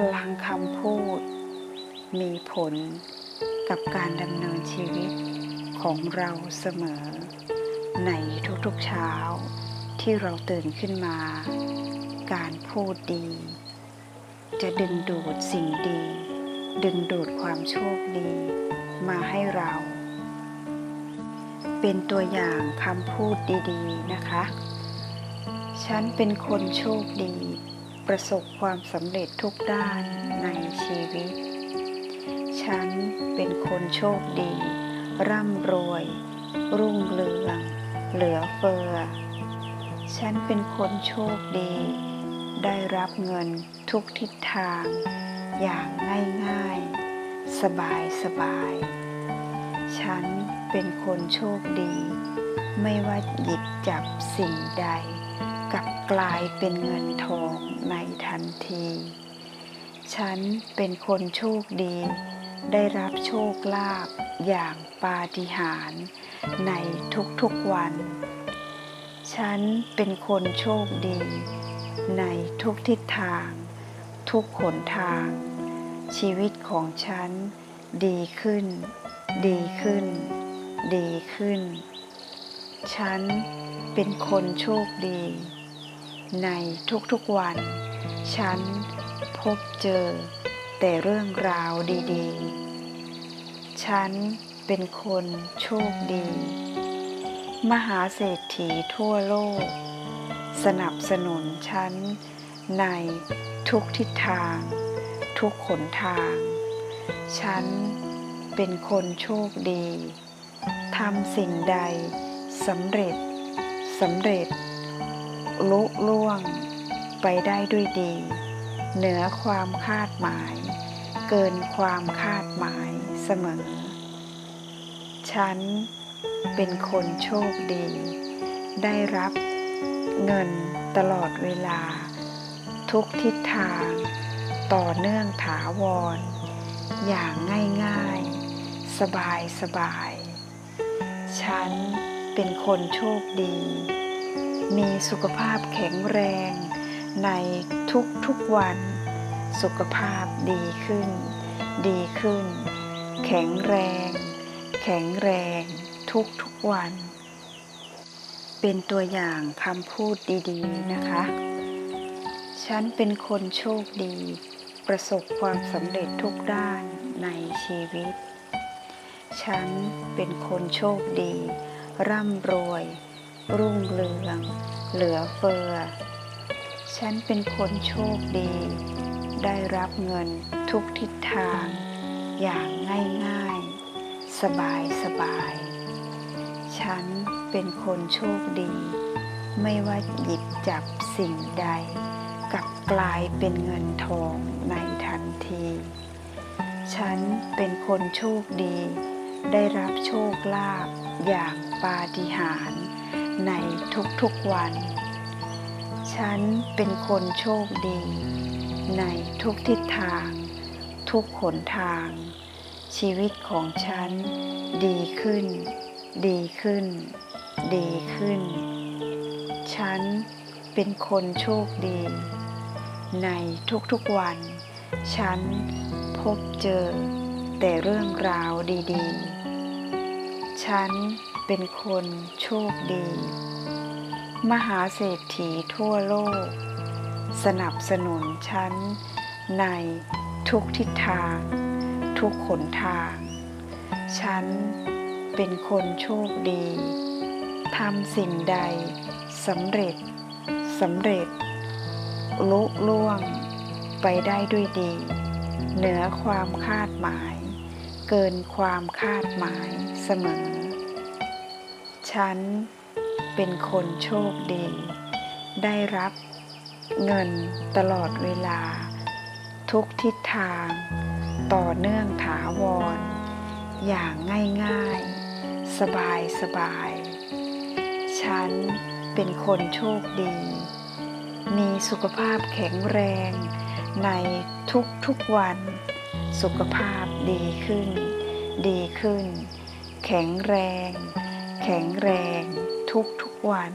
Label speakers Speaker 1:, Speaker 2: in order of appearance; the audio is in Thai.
Speaker 1: พลังคำพูด มีผลกับการดำเนินชีวิตของเราเสมอ ในทุกๆเช้าที่เราตื่นขึ้นมา การพูดดี จะดึงดูดสิ่งดี ดึงดูดความโชคดีมาให้เรา เป็นตัวอย่างคำพูดดี ๆ นะคะ ฉันเป็นคนโชคดี ประสบความสำเร็จทุกด้านในชีวิต ฉันเป็นคนโชคดี ร่ำรวย รุ่งเรือง เหลือเฟือ ฉันเป็นคนโชคดี ได้รับเงินทุกทิศทาง อย่างง่ายๆ สบายสบาย ฉันเป็นคนโชคดี ไม่ว่าหยิบจับสิ่งใด กลับกลายเป็นเงินทองในทันที ฉันเป็นคนโชคดี ได้รับโชคลาภอย่างปาฏิหาริย์ในทุกๆวัน ฉันเป็นคนโชคดี ในทุกทิศทาง ทุกขนทาง ชีวิตของฉันดีขึ้น ดีขึ้น ดีขึ้น ฉันเป็นคนโชคดี ในทุกๆวัน ฉันพบเจอแต่เรื่องราวดีๆ ฉันเป็นคนโชคดี มหาเศรษฐีทั่วโลก สนับสนุนฉันในทุกทิศทาง ทุกขนทาง ฉันเป็นคนโชคดีทำสิ่งใดสำเร็จสำเร็จ ลุล่วงไปได้ด้วยดี เหนือความคาดหมาย เกินความคาดหมายเสมอ ฉันเป็นคนโชคดี ได้รับเงินตลอดเวลา ทุกทิศทาง ต่อเนื่องถาวร อย่างง่ายๆ สบายสบาย ฉันเป็นคนโชคดี มีสุขภาพแข็งแรงในทุกๆวัน สุขภาพดีขึ้น ดีขึ้น แข็งแรง แข็งแรงทุกๆวัน เป็นตัวอย่างคำพูดดีๆนะคะ ฉันเป็นคนโชคดี ประสบความสำเร็จทุกด้านในชีวิต ฉันเป็นคนโชคดี ร่ำรวย รุ่งเรือง เหลือเฟือ ฉันเป็นคนโชคดี ได้รับเงินทุกทิศทาง อย่างง่ายๆ สบายสบาย ฉันเป็นคนโชคดี ไม่ว่าหยิบจับสิ่งใด กลับกลายเป็นเงินทองในทันที ฉันเป็นคนโชคดี ได้รับโชคลาภอย่างปาฏิหาริย์ ในทุกๆวัน ฉันเป็นคนโชคดี ในทุกทิศทาง ทุกขนทาง ชีวิตของฉัน ดีขึ้น ดีขึ้น ดีขึ้น ฉันเป็นคนโชคดี ในทุกๆวัน ฉันพบเจอแต่เรื่องราวดี ๆ ฉัน เป็นคนโชคดี มหาเศรษฐีทั่วโลก สนับสนุนฉันในทุกทิศทาง ทุกขนทาง ฉันเป็นคนโชคดีทำสิ่งใดสำเร็จสำเร็จ ลุล่วงไปได้ด้วยดี เหนือความคาดหมาย เกินความคาดหมายเสมอ ฉันเป็นคนโชคดี ได้รับเงินตลอดเวลา ทุกทิศทาง ต่อเนื่องถาวร อย่างง่ายๆ สบายสบาย ฉันเป็นคนโชคดี มีสุขภาพแข็งแรงในทุกๆวัน สุขภาพดีขึ้น ดีขึ้น แข็งแรง แข็งแรงทุกๆวัน